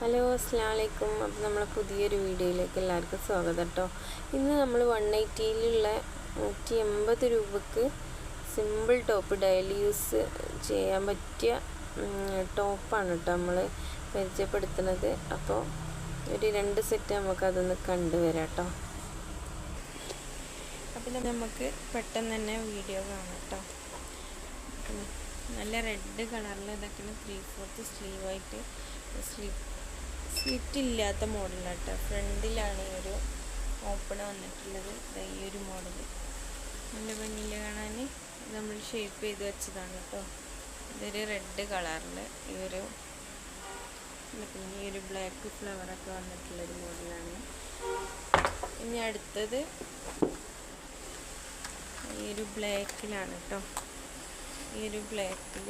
Hello അസ്സാം വലൈക്കും അപ്പോൾ നമ്മളെ പുതിയൊരു വീഡിയോയിലേക്ക് എല്ലാവർക്കും സ്വാഗതം കേട്ടോ ഇന്ന് നമ്മൾ വൺ എയ്റ്റിയിലുള്ള നൂറ്റി എൺപത് രൂപക്ക് സിമ്പിൾ ടോപ്പ് ഡെയിലി യൂസ് ചെയ്യാൻ പറ്റിയ ടോപ്പാണ് കേട്ടോ നമ്മൾ പരിചയപ്പെടുത്തുന്നത്. അപ്പോൾ ഒരു രണ്ട് സെറ്റ് നമുക്കതൊന്ന് കണ്ടുവരാം കേട്ടോ അപ്പോൾ നമുക്ക് പെട്ടെന്ന് തന്നെ വീഡിയോ കാണാം കേട്ടോ നല്ല റെഡ് കളറിൽ ഇതൊക്കെ ത്രീ ഫോർത്ത് സ്ലീവായിട്ട് സ്ലീവ് സ്ലിറ്റ് ഇല്ലാത്ത മോഡലാണ് കേട്ടോ ഫ്രണ്ടിലാണ് ഈ ഒരു ഓപ്പൺ വന്നിട്ടുള്ളത്. ഈ ഒരു മോഡൽ നല്ല ഭംഗിയിൽ കാണാൻ നമ്മൾ ഷേപ്പ് ചെയ്ത് വെച്ചതാണ് കേട്ടോ ഇതൊരു റെഡ് കളറിൽ ഈ ഒരു ഈ ഒരു ബ്ലാക്ക് ഫ്ലവറൊക്കെ വന്നിട്ടുള്ളൊരു മോഡലാണ്. ഇനി അടുത്തത് ഈ ഒരു ബ്ലാക്കിലാണ് കേട്ടോ ഈ ഒരു ബ്ലാക്കിൽ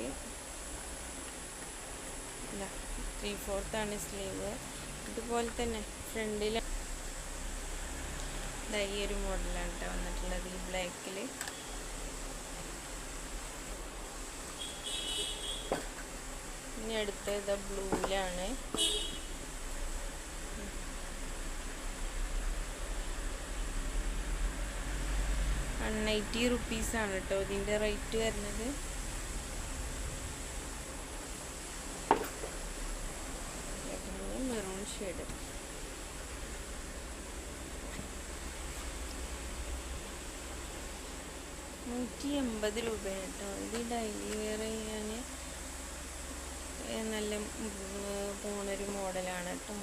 ത്രീ ആണ് സ്ലീവ് ഇതുപോലെ തന്നെ ഫ്രണ്ടിൽ ഈ ഒരു മോഡലാണ് കേട്ടോ വന്നിട്ടുള്ളത് ഈ ബ്ലാക്കിൽ ഇനി അടുത്തത് ബ്ലൂവിലാണ് വൺ എയ്റ്റി റുപ്പീസാണ് കേട്ടോ ഇതിന്റെ റേറ്റ് വരുന്നത് മെറൂൺ ഷെയ്ഡ് നൂറ്റി എൺപത് രൂപയാണ് കേട്ടോ. ഇത് ഡെയിലി വെയർ ചെയ്യാൻ നല്ല പോണൊരു മോഡലാണ് കേട്ടോ.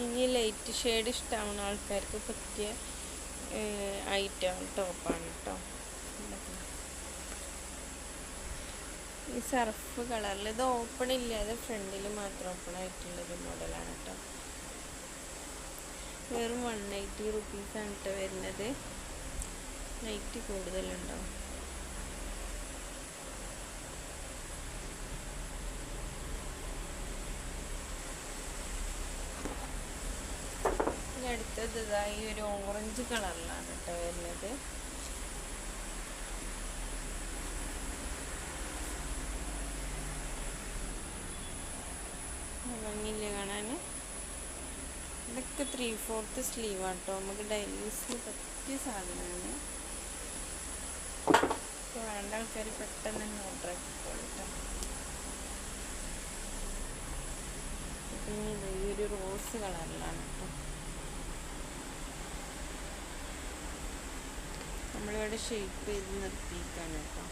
ഇനി ലൈറ്റ് ഷെയ്ഡ് ഇഷ്ടമാവുന്ന ആൾക്കാർക്ക് പറ്റിയ ഐറ്റം ടോപ്പാണ് കേട്ടോ. ഈ സർഫ് കളറിൽ ഇത് ഓപ്പൺ ഇല്ലാതെ ഫ്രണ്ടിൽ മാത്രം ഓപ്പൺ ആയിട്ടുള്ളൊരു മോഡലാണ് കേട്ടോ. വെറും വൺ എയ്റ്റി റുപ്പീസാണ് കേട്ടോ വരുന്നത്. റേറ്റ് കൂടുതലുണ്ടാവും ഇനി അടുത്തത് ഇതായി ഒരു ഓറഞ്ച് കളറിലാണ് കേട്ടോ വരുന്നത് ഭംഗിയില്ല കാണാൻ ഇതൊക്കെ ത്രീ ഫോർത്ത് സ്ലീവ് ആട്ടോ നമുക്ക് ഡെയിലി യൂസിന് പറ്റിയ സാധനമാണ്. ഇപ്പോൾ വേണ്ട ആൾക്കാർ പെട്ടെന്ന് തന്നെ ഓർഡർ ആക്കിക്കോളൂ കേട്ടോ പിന്നെ ഈ ഒരു റോസ് കളറിലാണ് കേട്ടോ നമ്മളിവിടെ ഷേപ്പ് ചെയ്ത് നിർത്തിയിട്ടാണ് കേട്ടോ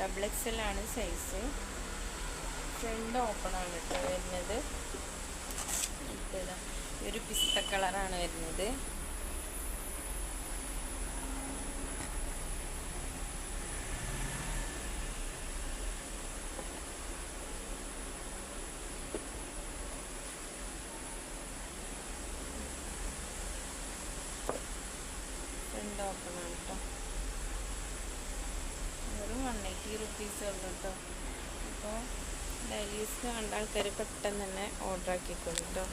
ഡബിൾ എക്സ് എൽ ആണ് സൈസ് ഫ്രണ്ട് ഓപ്പൺ ആണ് കേട്ടോ വരുന്നത്. ഒരു പിസ്ത കളറാണ് വരുന്നത്. ഫ്രണ്ട് ഓപ്പൺ ആണ് കേട്ടോ വെറും വൺ എയ്റ്റി റുപ്പീസ് ഉള്ളു കേട്ടോ അപ്പോൾ ഡെയിലി കണ്ട ആൾക്കാർ പെട്ടെന്ന് തന്നെ ഓർഡർ ആക്കിക്കോളൂ കേട്ടോ